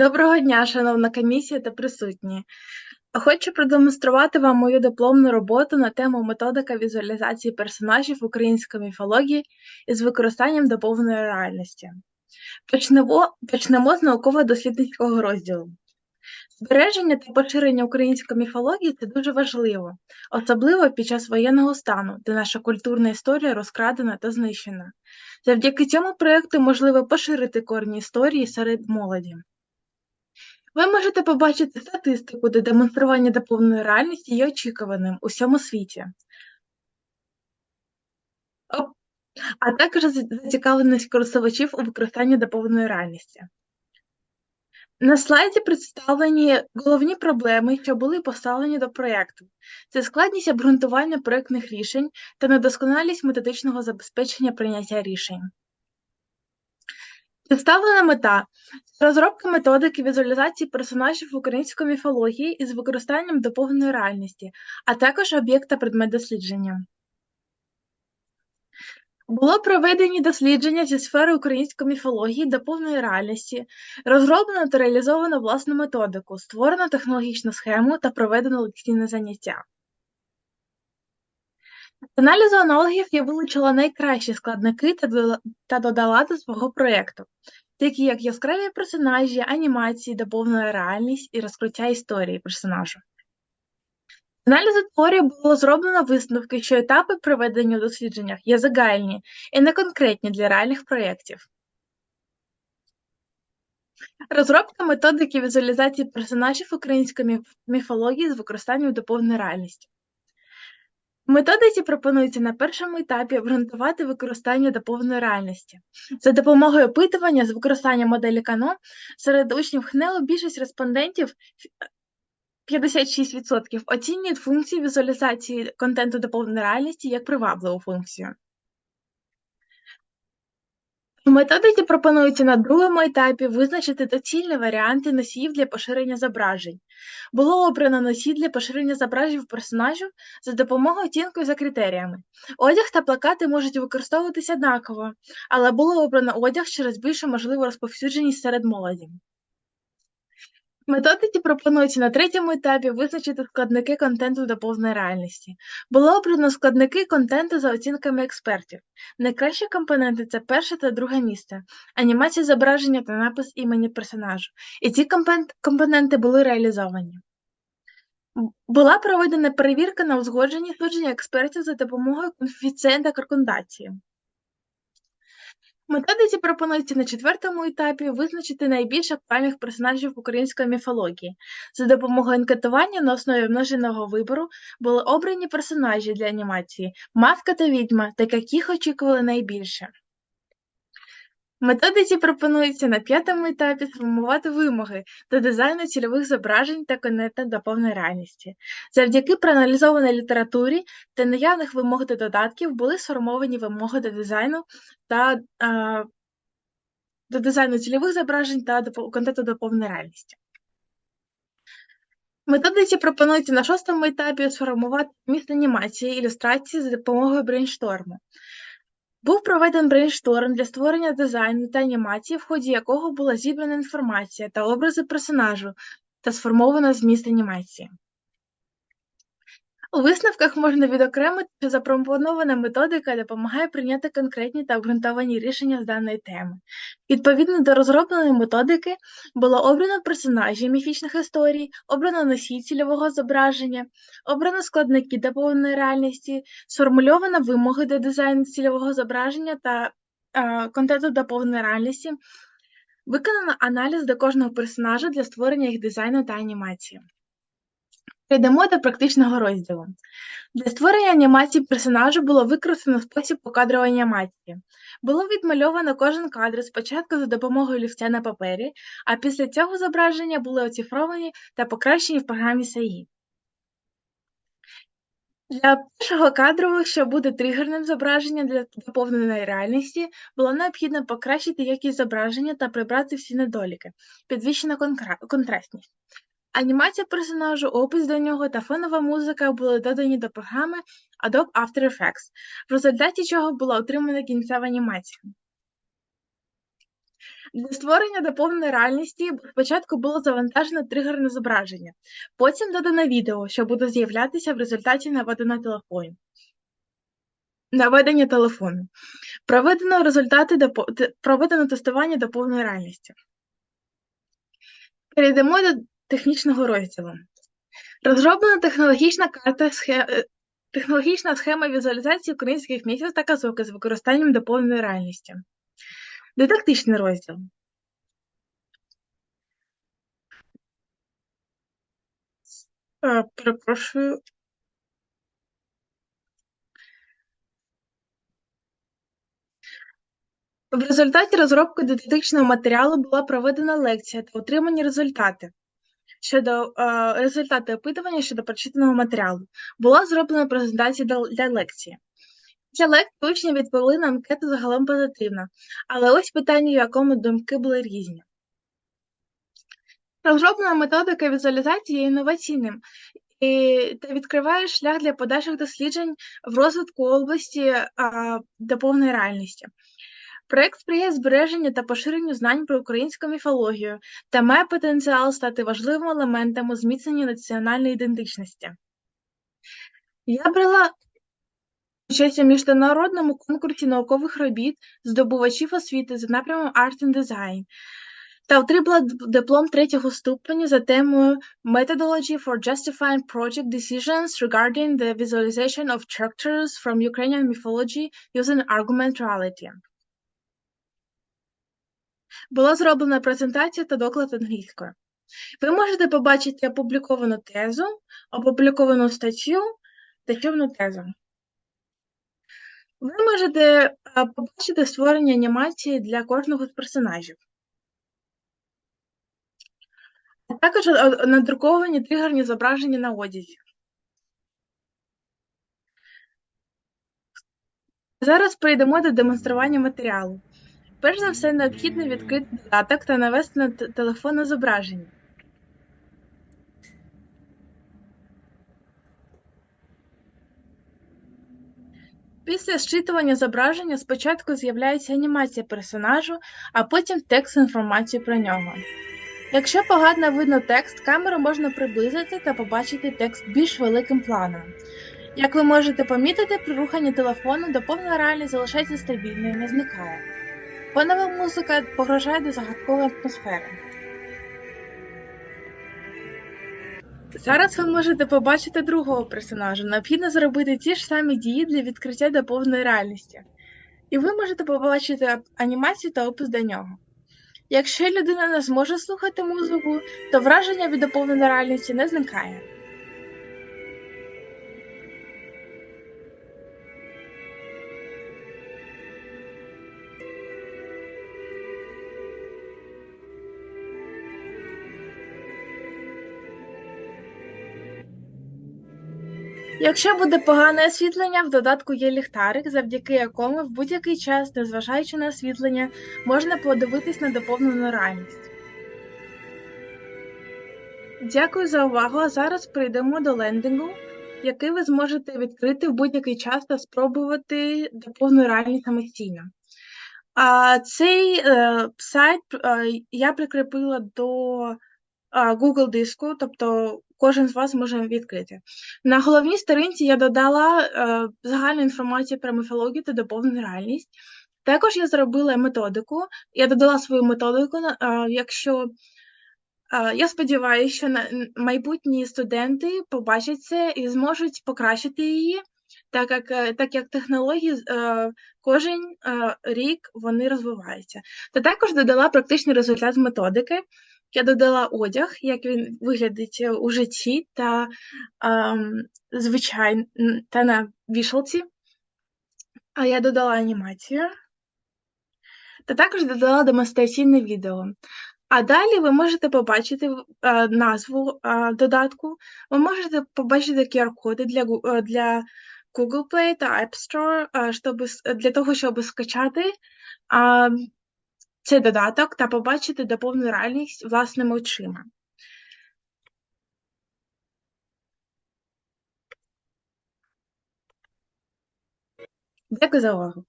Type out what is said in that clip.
Доброго дня, шановна комісія та присутні. Хочу продемонструвати вам мою дипломну роботу на тему методика візуалізації персонажів української міфології із використанням доповненої реальності. Почнемо, почнемо з науково-дослідницького розділу. Збереження та поширення української міфології це дуже важливо, особливо під час воєнного стану, де наша культурна історія розкрадена та знищена. Завдяки цьому проєкту можливо поширити корні історії серед молоді. Ви можете побачити статистику, де демонстрування доповненої реальності є очікуваним у всьому світі, а також зацікавленість користувачів у використанні доповненої реальності. На слайді представлені головні проблеми, що були поставлені до проєкту. Це складність обґрунтування проєктних рішень та недосконалість методичного забезпечення прийняття рішень. Представлена мета розробка методики візуалізації персонажів української міфології із використанням доповненої реальності, а також об'єкт та предмет дослідження. Було проведені дослідження зі сфери української міфології доповненої реальності, розроблено та реалізовано власну методику, створено технологічну схему та проведено лекційне заняття. З аналізу аналогів я вилучила найкращі складники та додала до свого проєкту, такі як яскраві персонажі, анімації, доповнена реальність і розкриття історії персонажу. З аналізу творів було зроблено висновки, що етапи проведення у дослідженнях є загальні і не конкретні для реальних проєктів. Розробка методики візуалізації персонажів української міфології з використанням доповненої реальності. Методиці пропонується на першому етапі обґрунтувати використання доповненої реальності. За допомогою опитування з використанням моделі Кано серед учнів ХНЕЛу більшість респондентів 56% оцінюють функції візуалізації контенту доповненої реальності як привабливу функцію. У методиці пропонується на другому етапі визначити доцільні варіанти носіїв для поширення зображень. Було обрано носій для поширення зображень персонажів за допомогою оцінки за критеріями. Одяг та плакати можуть використовуватися однаково, але було обрано одяг через більшу можливу розповсюдженість серед молоді. Методиці пропонується на третьому етапі визначити складники контенту до повної реальності. Було обрано складники контенту за оцінками експертів. Найкращі компоненти це перше та друге місце, анімація зображення та напис імені персонажу. І ці компоненти були реалізовані. Була проведена перевірка на узгодження судження експертів за допомогою коефіцієнта каркундації методиці пропонується на четвертому етапі визначити найбільш актуальних персонажів української міфології. За допомогою анкетування на основі множеного вибору були обрані персонажі для анімації, маска та відьма, так як їх очікували найбільше. Методиці пропонується на п'ятому етапі сформувати вимоги до дизайну цільових зображень та конета до повної реальності. Завдяки проаналізованій літературі та наявних вимог до додатків були сформовані вимоги до дизайну та а, до дизайну цільових зображень та до контенту до повної реальності. Методиці пропонується на шостому етапі сформувати міст анімації ілюстрації за допомогою брейншторму. Був проведений брейншторм для створення дизайну та анімації, в ході якого була зібрана інформація та образи персонажу та сформовано зміст анімації. У висновках можна відокремити, що запропонована методика допомагає прийняти конкретні та обґрунтовані рішення з даної теми. Відповідно до розробленої методики було обрано персонажі міфічних історій, обрано носій цільового зображення, обрано складники доповненої реальності, сформульовано вимоги до дизайну цільового зображення та е, контенту доповненої реальності, виконано аналіз до кожного персонажа для створення їх дизайну та анімації. Перейдемо до практичного розділу. Для створення анімації персонажу було використано спосіб покадрової анімації. Було відмальовано кожен кадр спочатку за допомогою олівця на папері, а після цього зображення були оцифровані та покращені в програмі SAI. Для першого кадрового, що буде тригерним зображенням для доповненої реальності, було необхідно покращити якість зображення та прибрати всі недоліки, підвищена контрастність. Анімація персонажу, опис до нього та фонова музика були додані до програми Adobe After Effects, в результаті чого була отримана кінцева анімація. Для створення доповненої реальності спочатку було завантажено тригерне зображення, потім додано відео, що буде з'являтися в результаті наведення телефону. Наведення телефону. Проведено результати те- проведено тестування доповненої реальності. Перейдемо до технічного розділу. Розроблена технологічна карта схе- е, технологічна схема візуалізації українських міфів та казок з використанням доповненої реальності. Дидактичний розділ. Е, Перепрошую. В результаті розробки дидактичного матеріалу була проведена лекція та отримані результати. Щодо е, результати опитування щодо прочитаного матеріалу, була зроблена презентація для, лекції. Після лекції учні відповіли на анкету загалом позитивно, але ось питання, в якому думки були різні. Розроблена методика візуалізації є інноваційним і, та відкриває шлях для подальших досліджень в розвитку області а, доповненої реальності. Проект сприяє збереженню та поширенню знань про українську міфологію та має потенціал стати важливим елементом у зміцненні національної ідентичності. Я брала участь у міжнародному конкурсі наукових робіт здобувачів освіти за напрямом Art and Design та отримала диплом третього ступеня за темою Methodology for Justifying Project Decisions Regarding the Visualization of Structures from Ukrainian Mythology using Argumentality. Була зроблена презентація та доклад англійською. Ви можете побачити опубліковану тезу, опубліковану статтю та повну тезу. Ви можете побачити створення анімації для кожного з персонажів. А також надруковані тригерні зображення на одязі. Зараз перейдемо до демонстрування матеріалу. Перш за все, необхідно відкрити додаток та навести на телефон на зображення. Після зчитування зображення спочатку з'являється анімація персонажу, а потім текст з інформацією про нього. Якщо погано видно текст, камеру можна приблизити та побачити текст більш великим планом. Як ви можете помітити, при руханні телефону доповнена реальність залишається стабільною і не зникає. Фонова музика погрожає до загадкової атмосфери. Зараз ви можете побачити другого персонажа. Необхідно зробити ті ж самі дії для відкриття до повної реальності. І ви можете побачити анімацію та опис до нього. Якщо людина не зможе слухати музику, то враження від доповненої реальності не зникає. Якщо буде погане освітлення, в додатку є ліхтарик, завдяки якому в будь-який час, незважаючи на освітлення, можна подивитись на доповнену реальність. Дякую за увагу. А зараз перейдемо до лендингу, який ви зможете відкрити в будь-який час та спробувати доповнену реальність самостійно. А цей е, сайт е, я прикріпила до е, Google диску, тобто кожен з вас може відкрити. На головній сторінці я додала е, загальну інформацію про міфологію та доповнену реальність. Також я зробила методику. Я додала свою методику. е, Якщо е, я сподіваюся, що на- майбутні студенти побачать це і зможуть покращити її, так як, е, так як технології е, кожен е, рік вони розвиваються. Та також додала практичний результат методики. Я додала одяг, як він виглядить у житті та ем, звичайно та на вішалці. А я додала анімацію. Та також додала демонстраційне відео. А далі ви можете побачити е, назву е, додатку, ви можете побачити QR-коди для, е, для Google Play та App Store, е, щоб, для того, щоб скачати е, цей додаток та побачити доповнену реальність власними очима. Дякую за увагу.